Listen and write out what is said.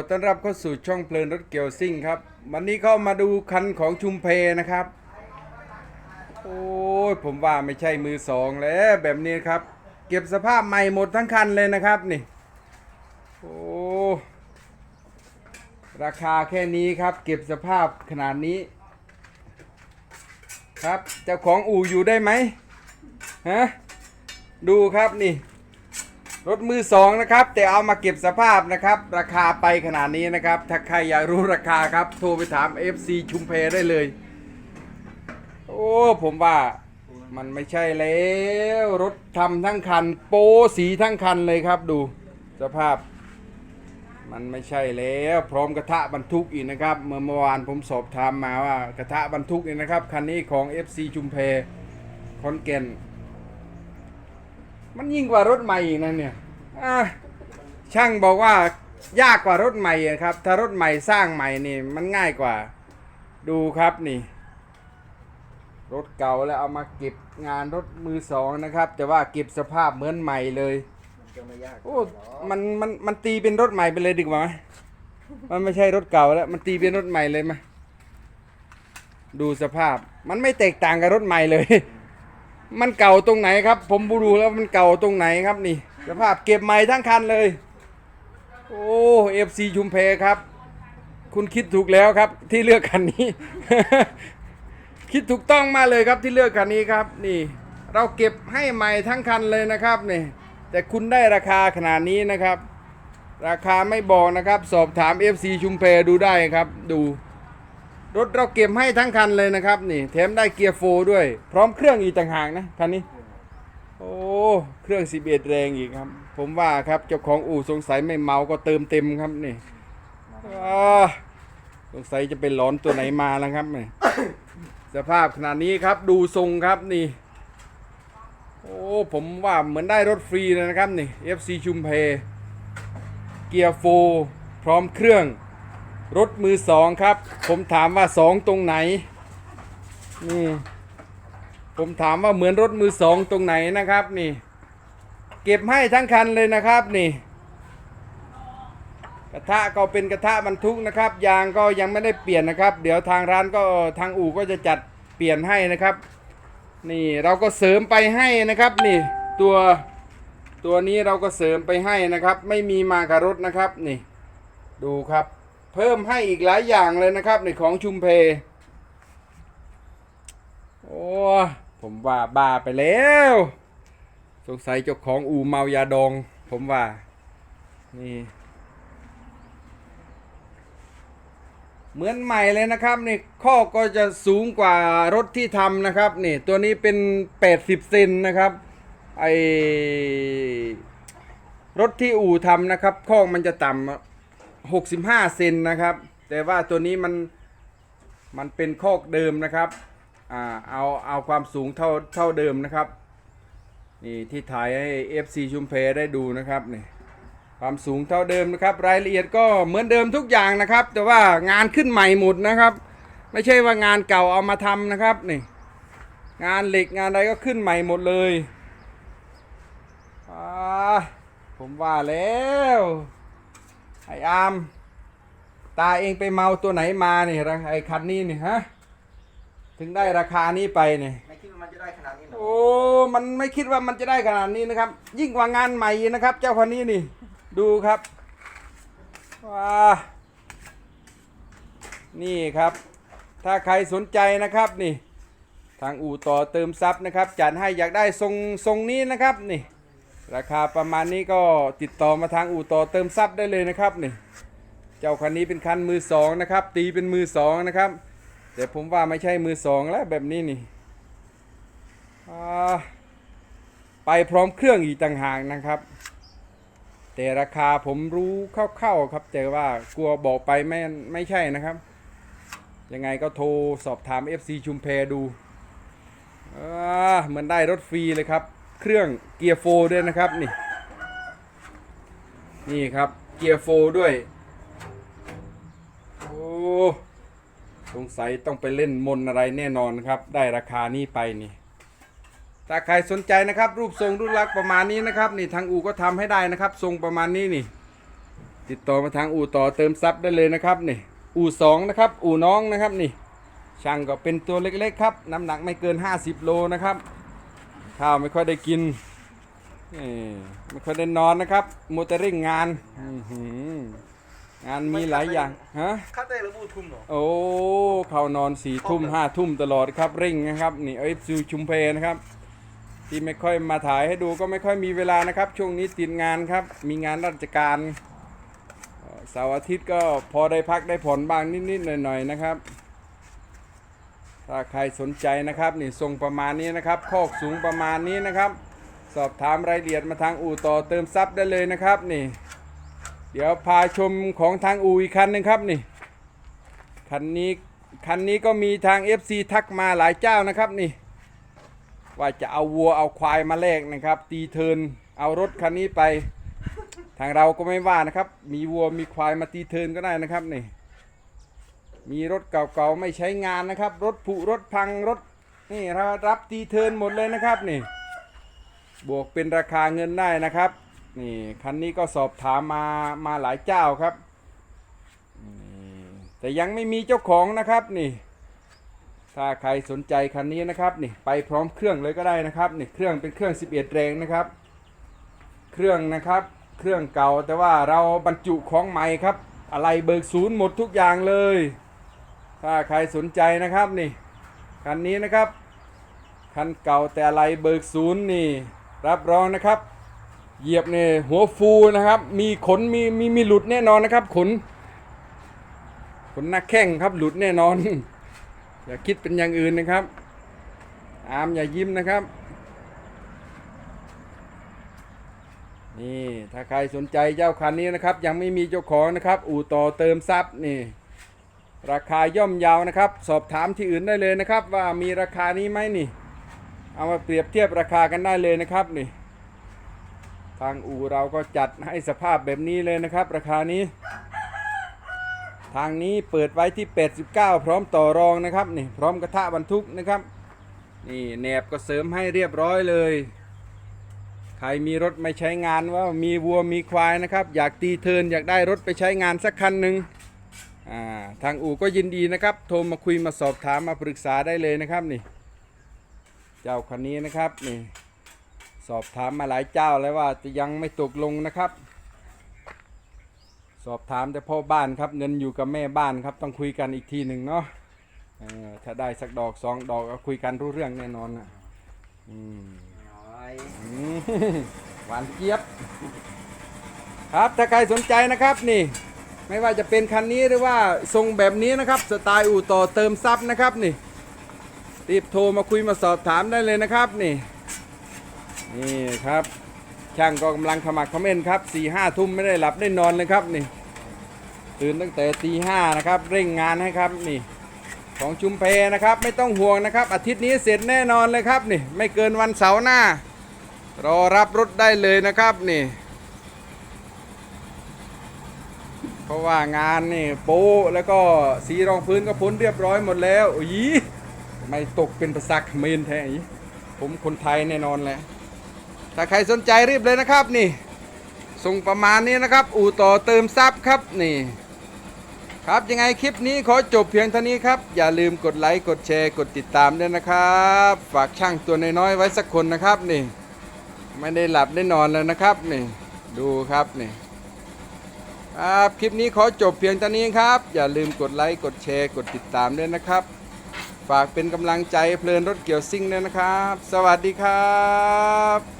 ขอต้อนรับเข้าสู่ช่องเพลินรถเกียวซิ่งครับ วันนี้ก็มาดูคันของชุมเพนะครับ โอ้ยผมว่าไม่ใช่มือสองแล้วแบบนี้ครับ เก็บสภาพใหม่หมดทั้งคันเลยนะครับนี่โอ้ราคาแค่นี้ครับ เก็บสภาพขนาดนี้ ครับเจ้าของอู่อยู่ได้ไหมฮะดูครับนี่ รถมือสองนะครับ แต่เอามาเก็บสภาพนะครับ ราคาไปขนาดนี้นะครับ ถ้าใครอยากรู้ราคาครับ โทรไปถาม FC ชุมเพได้เลย โอ้ผมว่ามันไม่ใช่แล้ว รถทำทั้งคัน โปสีทั้งคันเลยครับดูสภาพ มันไม่ใช่แล้ว พร้อมกระทะบรรทุกอีกนะครับ เมื่อเมื่อวานผมสอบถามมาว่ากระทะบรรทุกนี่นะครับ คันนี้ของ FC ชุมเพคอนแก่น มันยิ่งกว่ารถใหม่อีกนะเนี่ยอะช่างบอกว่ายากกว่ารถใหม่อะครับ ถ้ารถใหม่สร้างใหม่นี่มันง่ายกว่า ดูครับนี่ รถเก่าแล้วเอามาเก็บงานรถมือสองนะครับ แต่ว่าเก็บสภาพเหมือนใหม่เลยมันจะไม่ยากโอ้ มันมันมันตีเป็นรถใหม่ไปเลยดีกว่าไหมมันไม่ใช่รถเก่าแล้ว มันตีเป็นรถใหม่เลยมาดูสภาพ มันไม่แตกต่างกับรถใหม่เลย มันเก่าตรงไหนครับ ผมดูแล้วมันเก่าตรงไหนครับนี่ สภาพเก็บใหม่ทั้งคันเลย โอ้เอฟซีชุมเพครับ คุณคิดถูกแล้วครับ ที่เลือกคันนี้ คิดถูกต้องมากเลยครับที่เลือกคันนี้ครับ นี่ เราเก็บให้ใหม่ทั้งคันเลยนะครับนี่ แต่คุณได้ราคาขนาดนี้นะครับ ราคาไม่บอกนะครับ สอบถาม FC ชุมเพดูได้ครับ ดู รถเราเก็บให้ทั้งคันเลยนะครับ นี่แถมได้เกียร์โฟร์ด้วย พร้อมเครื่องอีกต่างหากนะคันนี้ โอ้เครื่อง 11 แรงอีกครับ ผมว่าครับเจ้าของอู่สงสัยไม่เมาก็เติมเต็มครับนี่สงสัยจะเป็นหลอนตัวไหนมาแล้วครับนี่สภาพขนาดนี้ครับดูทรงครับนี่ โอ้ผมว่าเหมือนได้รถฟรีเลยนะครับนี่ FC ชุมเพ เกียร์โฟร์พร้อมเครื่อง รถมือสองครับ ผมถามว่าสองตรงไหน นี่ ผมถามว่าเหมือนรถมือสองตรงไหนนะครับ นี่ เก็บให้ทั้งคันเลยนะครับ นี่ กระทะก็เป็นกระทะบรรทุกนะครับยางก็ยังไม่ได้เปลี่ยนนะครับ เดี๋ยวทางร้านก็ทางอู่ก็จะจัดเปลี่ยนให้นะครับ นี่เราก็เสริมไปให้นะครับ นี่ ตัวตัวนี้เราก็เสริมไปให้นะครับ ไม่มีมากับรถนะครับ นี่ ดูครับ เพิ่มให้อีกหลายอย่างเลยนะครับในของชุมเพ โอ้ผมว่าบ้าไปแล้ว สงสัยเจ้าของอู่เมายาดอง ผมว่า นี่ เหมือนใหม่เลยนะครับนี่ข้อก็จะสูงกว่ารถที่ทำนะครับ นี่ตัวนี้เป็น 80 เซนนะครับ ไอรถที่อู่ทำนะครับ ข้อมันจะต่ำ 65 เซนนะครับ แต่ว่าตัวนี้มันมันเป็นข้อเดิมนะครับอ่าเอาเอาความสูงเท่าเท่าเดิมนะครับนี่ที่ถ่ายให้ FC ชุมเพได้ดูนะครับนี่ความสูงเท่าเดิมนะครับ รายละเอียดก็เหมือนเดิมทุกอย่างนะครับ แต่ว่างานขึ้นใหม่หมดนะครับ ไม่ใช่ว่างานเก่าเอามาทำนะครับนี่งานเหล็กงานอะไรก็ขึ้นใหม่หมดเลยอ่าผมว่าแล้ว ไออาม ตาเองไปเมาตัวไหนมาเนี่ยไอคันนี้นี่ฮะ ถึงได้ราคานี้ไปเนี่ยไม่คิดว่ามันจะได้ขนาดนี้หรอกโอ้ มันไม่คิดว่ามันจะได้ขนาดนี้นะครับ ยิ่งกว่างานใหม่อีกนะครับ เจ้าคนนี้นี่ ดูครับว้านี่ครับ ถ้าใครสนใจนะครับนี่ ทางอู่ต่อเติมซับนะครับจัดให้อยากได้ทรงทรงนี้นะครับนี่ ราคาประมาณนี้ก็ติดต่อมาทางอู่ต่อเติมซับได้เลยนะครับนี่เจ้าคันนี้เป็นคันมือสองนะครับ ตีเป็นมือสองนะครับแต่ผมว่าไม่ใช่มือสองแล้วแบบนี้นี่ไปพร้อมเครื่องอีกต่างหากนะครับ แต่ราคาผมรู้คร่าวๆครับ แต่ว่ากลัวบอกไปไม่ไม่ใช่นะครับ ยังไงก็โทรสอบถาม FC ชุมเพดูเหมือนได้รถฟรีเลยครับ เครื่องเกียร์โฟด้วยนะครับนี่ นี่ครับเกียร์โฟด้วย โอ้สงสัยต้องไปเล่นมนอะไรแน่นอนครับ ได้ราคานี้ไปนี่ ถ้าใครสนใจนะครับ รูปทรงรูปลักษณ์ประมาณนี้นะครับนี่ทางอู่ก็ทำให้ได้นะครับ ทรงประมาณนี้นี่ ติดต่อมาทางอู่ต่อเติมซับได้เลยนะครับนี่ อู่สองนะครับ อู่น้องนะครับนี่ ช่างก็เป็นตัวเล็กๆครับ น้ำหนักไม่เกิน 50 โลนะครับ ข้าวไม่ค่อยได้กินนี่ไม่ค่อยได้นอนนะครับมัวแต่เร่งงานอื้อหืองานมีหลายอย่างฮะคัดได้ระบุทุ่มเหรอโอ้เขานอนสี่ทุ่มห้าทุ่มตลอดครับเร่งนะครับนี่เอฟซีชุมเพนะครับ ที่ไม่ค่อยมาถ่ายให้ดูก็ไม่ค่อยมีเวลานะครับ ช่วงนี้ติดงานครับ มีงานราชการเอ่อเสาร์อาทิตย์ก็พอได้พักได้ผ่อนบ้างนิดๆหน่อยๆนะครับ ถ้าใครสนใจนะครับนี่ทรงประมาณนี้นะครับคอกสูงประมาณนี้นะครับ สอบถามรายละเอียดมาทางอู่ต่อเติมซับได้เลยนะครับนี่ เดี๋ยวพาชมของทางอู่อีกคันหนึ่งครับนี่คันนี้คันนี้ก็มีทาง FC ทักมาหลายเจ้านะครับนี่ ว่าจะเอาวัวเอาควายมาแลกนะครับ ตีเทินเอารถคันนี้ไป ทางเราก็ไม่ว่านะครับ มีวัวมีควายมาตีเทินก็ได้นะครับนี่ มีรถเก่าๆไม่ใช้งานนะครับ รถผุรถพังรถนี่เรารับตีเทินหมดเลยนะครับนี่ บวกเป็นราคาเงินได้นะครับนี่คันนี้ก็สอบถามมามาหลายเจ้าครับนี่แต่ยังไม่มีเจ้าของนะครับนี่ ถ้าใครสนใจคันนี้นะครับนี่ไปพร้อมเครื่องเลยก็ได้นะครับนี่เครื่องเป็นเครื่อง 11 แรงนะครับ เครื่องนะครับ เครื่องเก่าแต่ว่าเราบรรจุของใหม่ครับ อะไรเบิกศูนย์หมดทุกอย่างเลย ถ้าใครสนใจนะครับนี่คันนี้นะครับคันเก่าแต่ไรเบิกศูนย์นี่ รับรองนะครับ เหยียบเนี่ยหัวฟูนะครับ มีขนมีมีมีหลุดแน่นอนนะครับ ขน ขนหน้าแข้งครับหลุดแน่นอน อย่าคิดเป็นอย่างอื่นนะครับ อามอย่ายิ้มนะครับ นี่ถ้าใครสนใจเจ้าคันนี้นะครับ ยังไม่มีเจ้าของนะครับ อู่ต่อเติมทรัพย์นี่ ราคาย่อมเยาวนะครับ สอบถามที่อื่นได้เลยนะครับ ว่ามีราคานี้ไหมนี่ เอามาเปรียบเทียบราคากันได้เลยนะครับนี่ ทางอู่เราก็จัดให้สภาพแบบนี้เลยนะครับ ราคานี้ ทางนี้เปิดไว้ที่ 89 พร้อมต่อรองนะครับนี่พร้อมกระทะบรรทุกนะครับนี่แหนบก็เสริมให้เรียบร้อยเลย ใครมีรถไม่ใช้งานว่ามีวัวมีควายนะครับ อยากตีเทินอยากได้รถไปใช้งานสักคันหนึ่ง ทางอู่ก็ยินดีนะครับ โทรมาคุยมาสอบถามมาปรึกษาได้เลยนะครับนี่ เจ้าคันนี้นะครับนี่สอบถามมาหลายเจ้าแล้วว่าจะยังไม่ตกลงนะครับ สอบถามแต่พ่อบ้านครับเงินอยู่กับแม่บ้านครับต้องคุยกันอีกทีหนึ่งเนาะเออถ้าได้สักดอกสองดอกก็คุยกันรู้เรื่องแน่นอนนะอืมน้อยอืมหวานเจี๊ยบ ครับถ้าใครสนใจนะครับนี่ ไม่ว่าจะเป็นคันนี้หรือว่าทรงแบบนี้นะครับสไตล์อู่ต่อเติมซับนะครับนี่รีบโทรมาคุยมาสอบถามได้เลยนะครับนี่นี่ครับช่างก็กำลังขมักขม้นครับสี่ห้าทุ่มไม่ได้หลับได้นอนเลยครับนี่ตื่นตั้งแต่ตีห้านะครับเร่งงานให้ครับนี่ของชุมเพนะครับไม่ต้องห่วงนะครับ อาทิตย์นี้เสร็จแน่นอนเลยครับนี่ไม่เกินวันเสาร์หน้า รอรับรถได้เลยนะครับนี่ เพราะว่างานนี่โป๊แล้วก็สีรองพื้นก็พ้นเรียบร้อยหมดแล้วโอ้ยไม่ตกเป็นภาษาเมรแท้อีผมคนไทยแน่นอนแหละถ้าใครสนใจรีบเลยนะครับนี่ส่งประมาณนี้นะครับ อู่ต่อเติมซับครับนี่ ครับยังไงคลิปนี้ขอจบเพียงเท่านี้ครับ อย่าลืมกดไลค์กดแชร์กดติดตามด้วยนะครับ ฝากช่างตัวน้อยๆไว้สักคนนะครับนี่ ไม่ได้หลับได้นอนแล้วนะครับนี่ ดูครับนี่ ครับคลิปนี้ขอจบเพียงเท่านี้ครับ อย่าลืมกดไลค์กดแชร์กดติดตามด้วยนะครับ ฝากเป็นกำลังใจเพลินรถเกี่ยวซิ่งด้วยนะครับ สวัสดีครับ